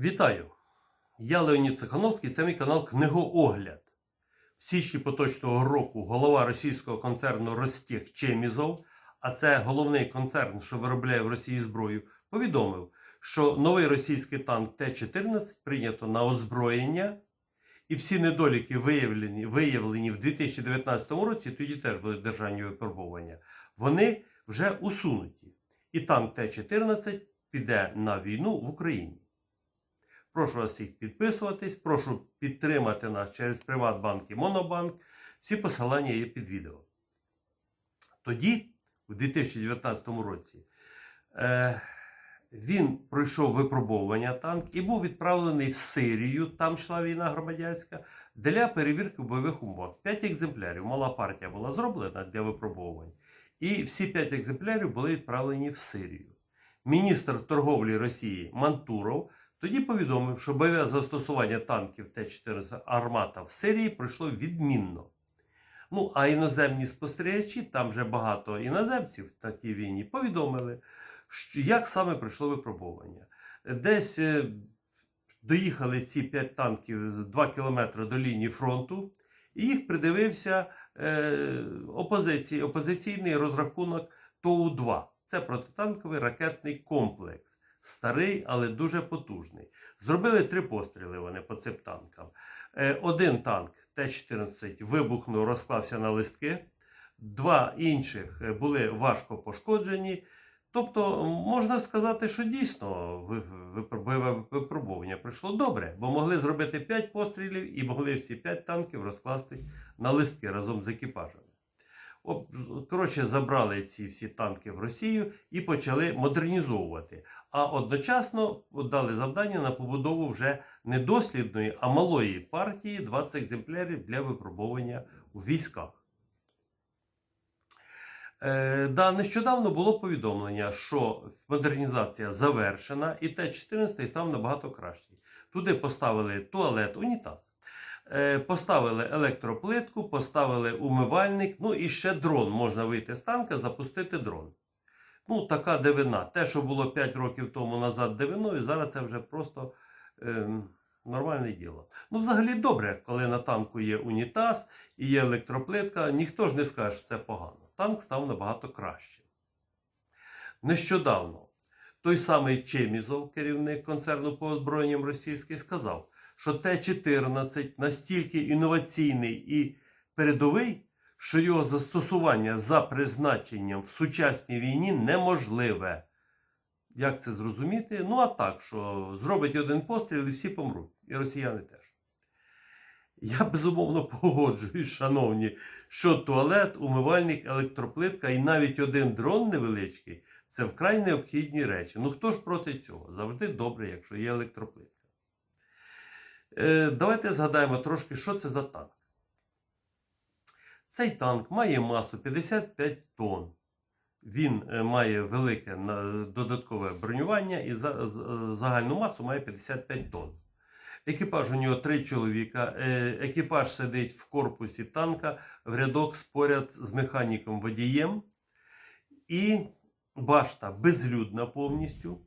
Вітаю! Я Леонід Цихановський, це мій канал Книгоогляд. В січні поточного року голова російського концерну Ростех Чемізов, а це головний концерн, що виробляє в Росії зброю, повідомив, що новий російський танк Т-14 прийнято на озброєння, і всі недоліки, виявлені, виявлені в 2019 році, тоді теж були державні випробування, вони вже усунуті. І танк Т-14 піде на війну в Україні. Прошу вас всіх підписуватись, прошу підтримати нас через Приватбанк і Монобанк. Всі посилання є під відео. Тоді, у 2019 році, е, він пройшов випробовування танк і був відправлений в Сирію, там йшла війна громадянська, для перевірки бойових умовах. П'ять екземплярів. Мала партія була зроблена для випробовувань. І всі п'ять екземплярів були відправлені в Сирію. Міністр торговлі Росії Мантуров тоді повідомив, що бойове застосування танків Т-14 Армата в Сирії пройшло відмінно. Ну, а іноземні спостерігачі, там вже багато іноземців на тій війні, повідомили, що як саме пройшло випробування. Десь е, доїхали ці 5 танків 2 кілометри до лінії фронту, і їх придивився е, опозиції, опозиційний розрахунок ТОУ-2. Це протитанковий ракетний комплекс старий, але дуже потужний. Зробили три постріли вони по цим танкам. Е, Один танк Т-14 вибухнув, розклався на листки, два інших е, були важко пошкоджені. Тобто, можна сказати, що дійсно випробування пройшло добре, бо могли зробити 5 пострілів і могли всі 5 танків розкласти на листки разом з екіпажами. Коротше, забрали ці всі танки в Росію і почали модернізовувати. А одночасно дали завдання на побудову вже не дослідної, а малої партії 20 екземплярів для випробування у військах. Е, да, нещодавно було повідомлення, що модернізація завершена, і Т-14 став набагато кращий. Туди поставили туалет, унітаз. Е, Поставили електроплитку, поставили умивальник, ну і ще дрон. Можна вийти з танка, запустити дрон. Ну, така дивина. Те, що було 5 років тому назад дивиною, зараз це вже просто е, нормальне діло. Ну, взагалі добре, коли на танку є унітаз і є електроплитка, ніхто ж не скаже, що це погано. Танк став набагато кращим. Нещодавно той самий Чемізов, керівник концерну по озброєнням російський, сказав, що Т-14 настільки інноваційний і передовий, що його застосування за призначенням в сучасній війні неможливе. Як це зрозуміти? Ну, а так, що зробить один постріл і всі помруть. І росіяни теж. Я безумовно погоджуюсь, шановні, що туалет, умивальник, електроплитка і навіть один дрон невеличкий це вкрай необхідні речі. Ну хто ж проти цього? Завжди добре, якщо є електроплитка. Е, давайте згадаємо трошки, що це за танк. Цей танк має масу 55 тонн. Він е, має велике додаткове бронювання і загальну масу має 55 тонн. Екіпаж у нього три чоловіка. Е, Екіпаж сидить в корпусі танка в рядок споряд з механіком водієм. І башта безлюдна повністю.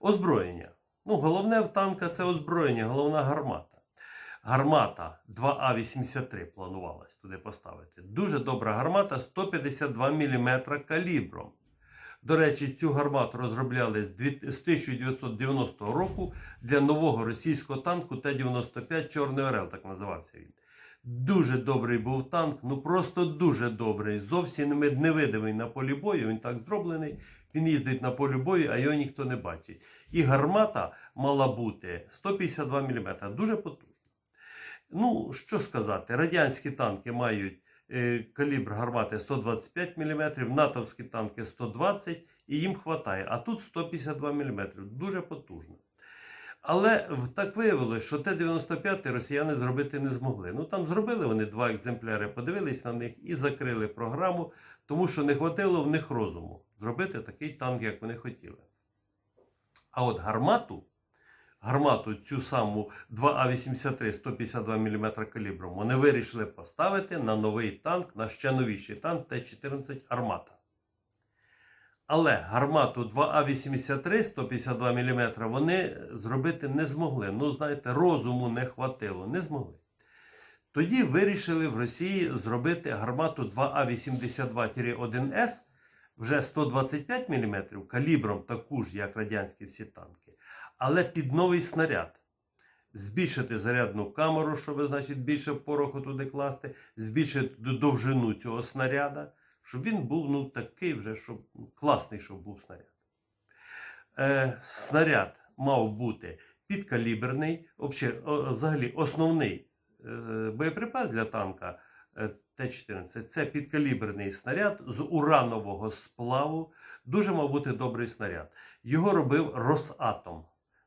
Озброєння. Ну, головне в танка це озброєння, головна гармата. Гармата 2А83 планувалось туди поставити. Дуже добра гармата 152 мм калібром. До речі, цю гармату розробляли з 1990 року для нового російського танку Т-95 Чорний Орел, так називався він. Дуже добрий був танк, ну просто дуже добрий. Зовсім не- невидимий на полі бою. Він так зроблений. Він їздить на полі бою, а його ніхто не бачить. І гармата мала бути 152 мм. Дуже потужна. Ну, що сказати, радянські танки мають е, калібр гармати 125 мм, натовські танки 120 і їм вистачає. А тут 152 мм. Дуже потужно. Але так виявилось, що Т-95 росіяни зробити не змогли. Ну там зробили вони два екземпляри, подивились на них і закрили програму, тому що не хватило в них розуму зробити такий танк, як вони хотіли. А от гармату, гармату цю саму 2А83 152 мм калібром, вони вирішили поставити на новий танк, на ще новіший танк Т-14 Армата. Але гармату 2А83 152 мм вони зробити не змогли. Ну, знаєте, розуму не хватило, не змогли. Тоді вирішили в Росії зробити гармату 2А82-1С вже 125 мм калібром таку ж, як радянські всі танки, але під новий снаряд. Збільшити зарядну камеру, щоб значить, більше пороху туди класти, збільшити довжину цього снаряда, щоб він був ну, такий вже, щоб класний, щоб був снаряд. Е, снаряд мав бути підкаліберний, взагалі, основний е, боєприпас для танка е, Т-14 це підкаліберний снаряд з уранового сплаву. Дуже мав бути добрий снаряд. Його робив Росатом.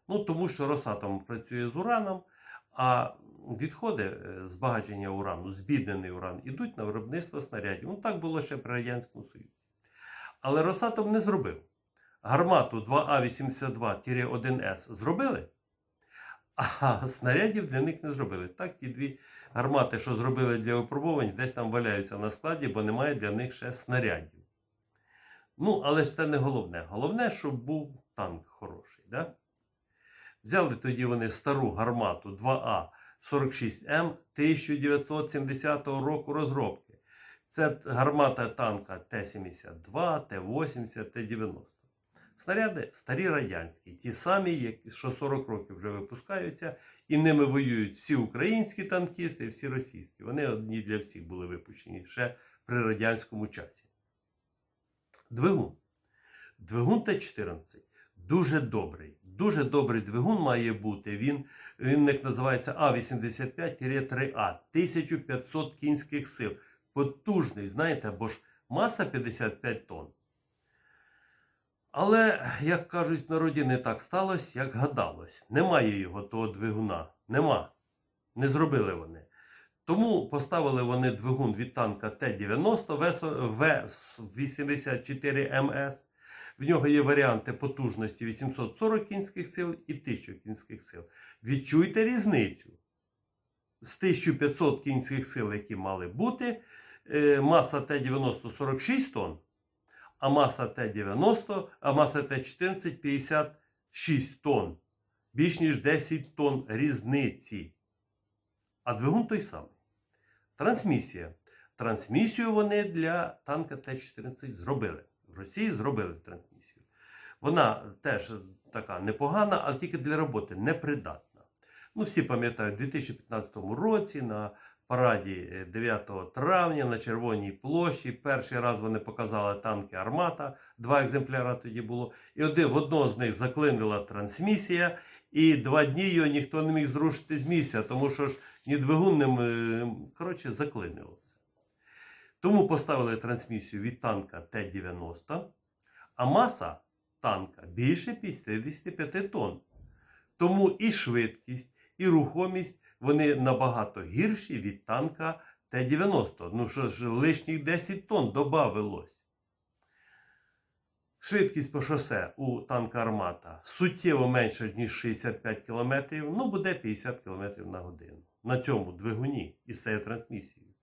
Ну, тому що Росатом працює з ураном, а відходи е, збагачення урану, збіднений уран, ідуть на виробництво снарядів. Ну, так було ще при Радянському Союзі. Але Росатом не зробив. Гармату 2А82-1С зробили, а снарядів для них не зробили. Так, ті дві гармати, що зробили для випробувань, десь там валяються на складі, бо немає для них ще снарядів. Ну, але ж це не головне. Головне, щоб був танк хороший. Да? Взяли тоді вони стару гармату 2А46М 1970 року розробки. Це гармата танка Т-72, Т-80, Т-90. Снаряди старі радянські, ті самі, які що 40 років вже випускаються, і ними воюють всі українські танкісти, всі російські. Вони одні для всіх були випущені ще при радянському часі. Двигун. Двигун Т-14 дуже добрий. Дуже добрий двигун має бути. Він, він них називається А85-3А, 1500 кінських сил. Потужний, знаєте, бо ж маса 55 тонн. Але, як кажуть в народі, не так сталося, як гадалось. Немає його того двигуна. Нема. Не зробили вони. Тому поставили вони двигун від танка Т-90 В-84МС. В нього є варіанти потужності 840 кінських сил і 1000 кінських сил. Відчуйте різницю. З 1500 кінських сил, які мали бути, е, маса Т-90 46 тонн, а маса Т-90, а маса Т-14 56 тонн. Більш ніж 10 тонн різниці. А двигун той самий. Трансмісія. Трансмісію вони для танка Т-14 зробили. В Росії зробили трансмісію. Вона теж така непогана, але тільки для роботи непридатна. Ну, всі пам'ятають, у 2015 році на параді е, 9 травня на Червоній площі перший раз вони показали танки Армата, два екземпляри тоді було. І один, в одного з них заклинила трансмісія, і два дні його ніхто не міг зрушити з місця, тому що ж ні двигун не коротше, заклинило. Тому поставили трансмісію від танка Т-90, а маса танка більше 55 тонн. Тому і швидкість, і рухомість вони набагато гірші від танка Т-90. Ну що ж, лишніх 10 тонн додавилось. Швидкість по шосе у танка Армата суттєво менша, ніж 65 км, ну буде 50 км на годину. На цьому двигуні із цією трансмісією.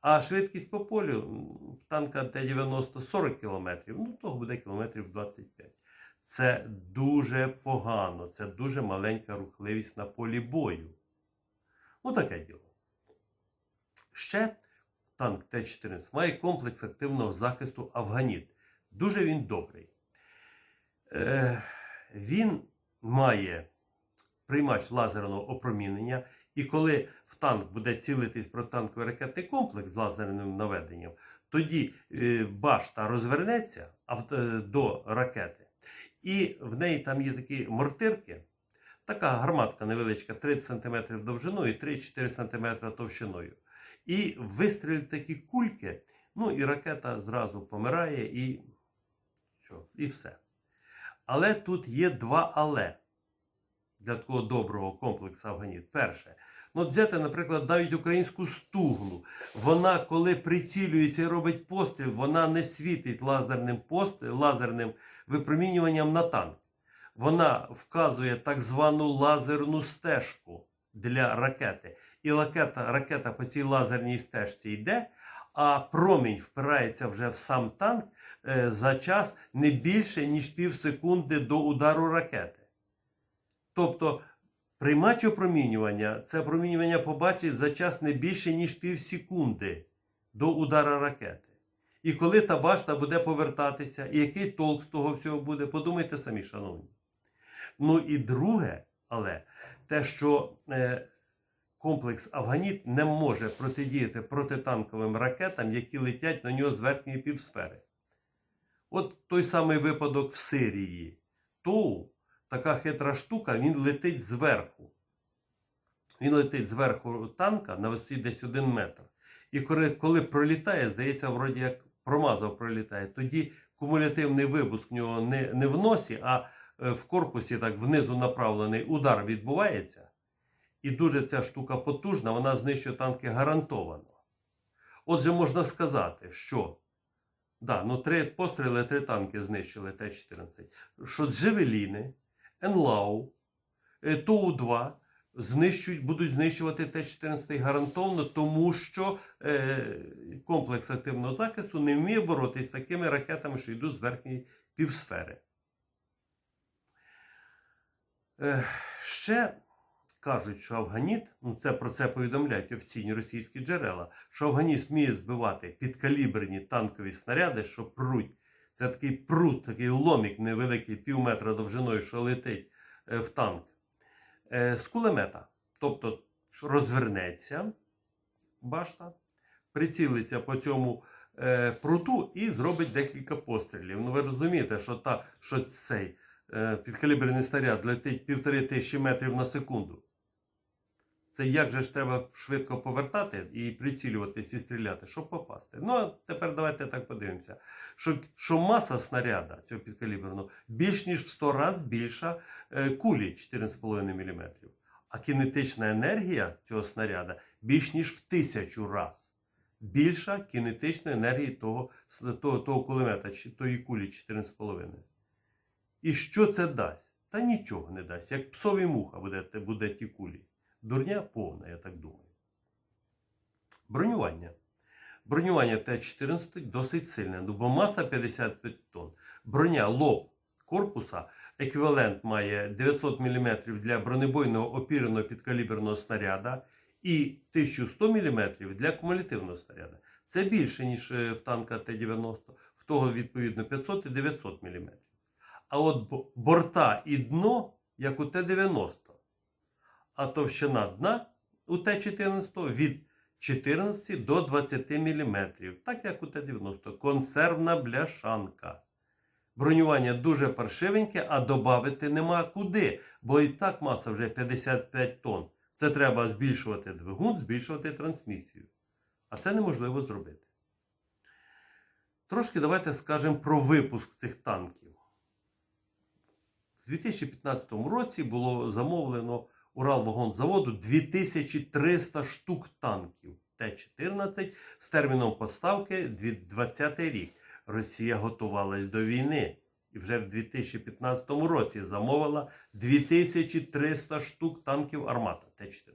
А швидкість по полю танка Т-90 40 км, ну того буде кілометрів 25. Це дуже погано, це дуже маленька рухливість на полі бою. Ну, таке діло. Ще танк Т-14 має комплекс активного захисту Афганіт. Дуже він добрий. Е, він має приймач лазерного опромінення, і коли в танк буде цілитись протанковий ракетний комплекс з лазерним наведенням, тоді е, башта розвернеться е, до ракети, і в неї там є такі мортирки. Така гарматка невеличка, 30 см довжиною і 3-4 см товщиною. І вистрілять такі кульки, ну і ракета зразу помирає і, і все. Але тут є два але для такого доброго комплексу Афганіт. Перше, ну взяти, наприклад, навіть українську стугну. Вона, коли прицілюється і робить постріл, вона не світить лазерним пост... лазерним випромінюванням на танк. Вона вказує так звану лазерну стежку для ракети. І ракета, ракета по цій лазерній стежці йде, а промінь впирається вже в сам танк, е, за час не більше, ніж пів секунди до удару ракети. Тобто приймач опромінювання це опромінювання побачить за час не більше, ніж пів секунди до удара ракети. І коли та башта буде повертатися, і який толк з того всього буде, подумайте самі, шановні. Ну і друге, але те, що е, комплекс Афганіт не може протидіяти протитанковим ракетам, які летять на нього з верхньої півсфери. От той самий випадок в Сирії. Ту, така хитра штука, він летить зверху. Він летить зверху танка на висоті десь один метр. І коли, коли пролітає, здається, вроді як промазав пролітає, тоді кумулятивний випуск в нього не, не в носі, а в корпусі так внизу направлений удар відбувається. І дуже ця штука потужна, вона знищує танки гарантовано. Отже, можна сказати, що да, ну, три постріли, три танки знищили Т-14. Що Джевеліни, Енлау, е, Ту-2 знищують, будуть знищувати Т-14 гарантовано, тому що е, комплекс активного захисту не вміє боротися з такими ракетами, що йдуть з верхньої півсфери. Е, ще кажуть, що Афганіт, ну це про це повідомляють офіційні російські джерела, що Афганіст вміє збивати підкаліберні танкові снаряди, що пруть. Це такий прут, такий ломік невеликий, пів метра довжиною, що летить е, в танк. Е, з кулемета. Тобто розвернеться башта, прицілиться по цьому пруту і зробить декілька пострілів. Ну ви розумієте, що, та, що цей підкаліберний снаряд летить півтори тисячі метрів на секунду. Це як же ж треба швидко повертати і прицілюватись і стріляти, щоб попасти. Ну, а тепер давайте так подивимося. Що, що маса снаряда цього підкаліберного більш ніж в 100 разів більша е, кулі 4,5 мм. А кінетична енергія цього снаряда більш ніж в тисячу раз більша кінетичної енергії того, того, того кулемета, тої кулі 4,5. І що це дасть? Та нічого не дасть. Як псові муха буде, буде ті кулі. Дурня повна, я так думаю. Бронювання. Бронювання Т-14 досить сильне, ну, бо маса 55 тонн. Броня лоб корпуса еквівалент має 900 мм для бронебойного опіреного підкаліберного снаряда і 1100 мм для кумулятивного снаряда. Це більше, ніж е, в танка Т-90, в того, відповідно, 500 і 900 мм. А от борта і дно, як у Т-90 а товщина дна у Т-14 від 14 до 20 мм, так як у Т-90. Консервна бляшанка. Бронювання дуже паршивеньке, а додати нема куди, бо і так маса вже 55 тонн. Це треба збільшувати двигун, збільшувати трансмісію. А це неможливо зробити. Трошки давайте скажемо про випуск цих танків. У 2015 році було замовлено Уралвагонзаводу 2300 штук танків Т-14 з терміном поставки 2020 рік. Росія готувалась до війни і вже в 2015 році замовила 2300 штук танків Армата Т-14.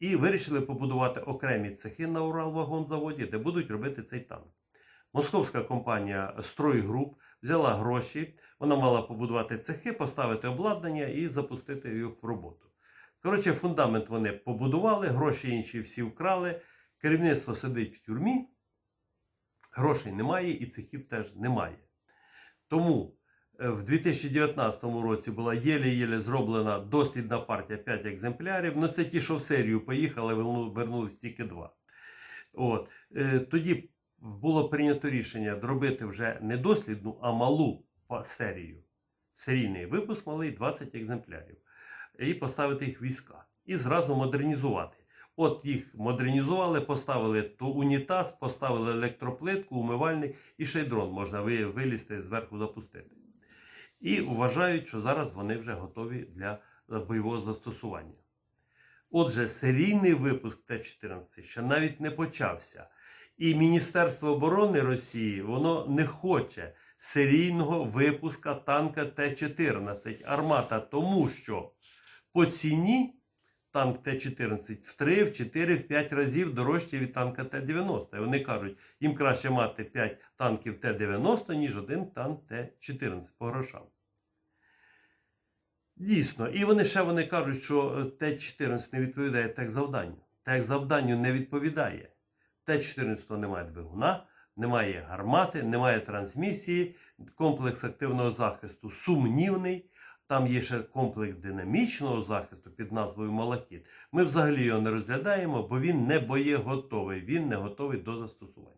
І вирішили побудувати окремі цехи на Уралвагонзаводі, де будуть робити цей танк. Московська компанія Стройгруп взяла гроші, вона мала побудувати цехи, поставити обладнання і запустити їх в роботу. Коротше, фундамент вони побудували, гроші інші всі вкрали. Керівництво сидить в тюрмі, грошей немає і цехів теж немає. Тому е, в 2019 році була єле-єле зроблена дослідна партія 5 екземплярів. Ну, це ті, що в серію поїхали, верну- вернулись тільки 2. От. Е, Тоді було прийнято рішення зробити вже не дослідну, а малу серію. Серійний випуск малий 20 екземплярів. І поставити їх в війська. І зразу модернізувати. От їх модернізували, поставили то унітаз, поставили електроплитку, умивальник і ще й дрон можна ви- вилізти зверху запустити. І вважають, що зараз вони вже готові для е, бойового застосування. Отже, серійний випуск Т-14 ще навіть не почався. І Міністерство оборони Росії воно не хоче серійного випуска танка Т-14 Армата, тому що по ціні танк Т-14 в 3, в 4, в 5 разів дорожче від танка Т-90. І вони кажуть, їм краще мати 5 танків Т-90, ніж один танк Т-14 по грошам. Дійсно, і вони ще вони кажуть, що е, Т-14 не відповідає техзавданню. Техзавданню не відповідає. Т-14 немає двигуна, немає гармати, немає трансмісії, комплекс активного захисту сумнівний. Там є ще комплекс динамічного захисту під назвою Малахіт. Ми взагалі його не розглядаємо, бо він не боєготовий, він не готовий до застосування.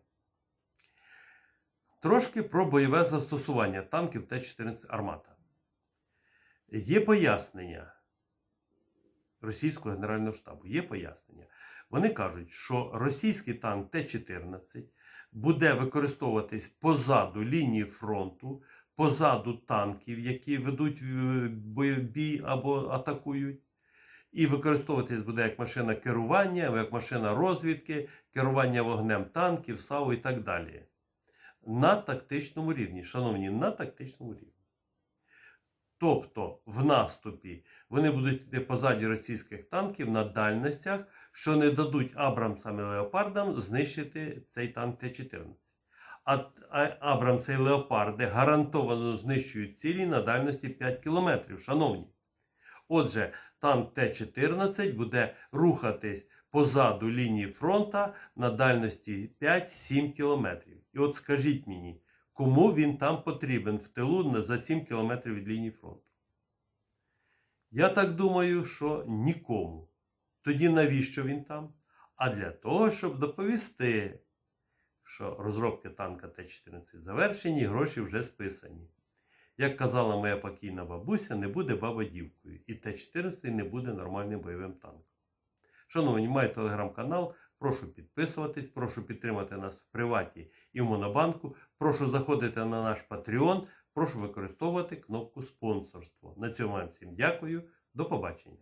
Трошки про бойове застосування танків Т-14 Армата. Є пояснення російського генерального штабу. Є пояснення. Вони кажуть, що російський танк Т-14 буде використовуватись позаду лінії фронту, позаду танків, які ведуть е, бій або атакують. І використовуватись буде як машина керування, як машина розвідки, керування вогнем танків, САУ і так далі. На тактичному рівні, шановні, на тактичному рівні. Тобто в наступі вони будуть йти позаді російських танків на дальностях, що не дадуть Абрамсам і Леопардам знищити цей танк Т-14. А, Абрамси і Леопарди гарантовано знищують цілі на дальності 5 кілометрів, шановні. Отже, танк Т-14 буде рухатись позаду лінії фронта на дальності 5-7 кілометрів. І от скажіть мені, кому він там потрібен в тилу за 7 кілометрів від лінії фронту? Я так думаю, що нікому. Тоді навіщо він там? А для того, щоб доповісти, що розробки танка Т-14 завершені, гроші вже списані. Як казала моя покійна бабуся, не буде баба дівкою, і Т-14 не буде нормальним бойовим танком. Шановні, маю телеграм-канал. Прошу підписуватись, прошу підтримати нас в приваті і в Монобанку. Прошу заходити на наш Patreon, прошу використовувати кнопку спонсорство. На цьому вам всім дякую. До побачення.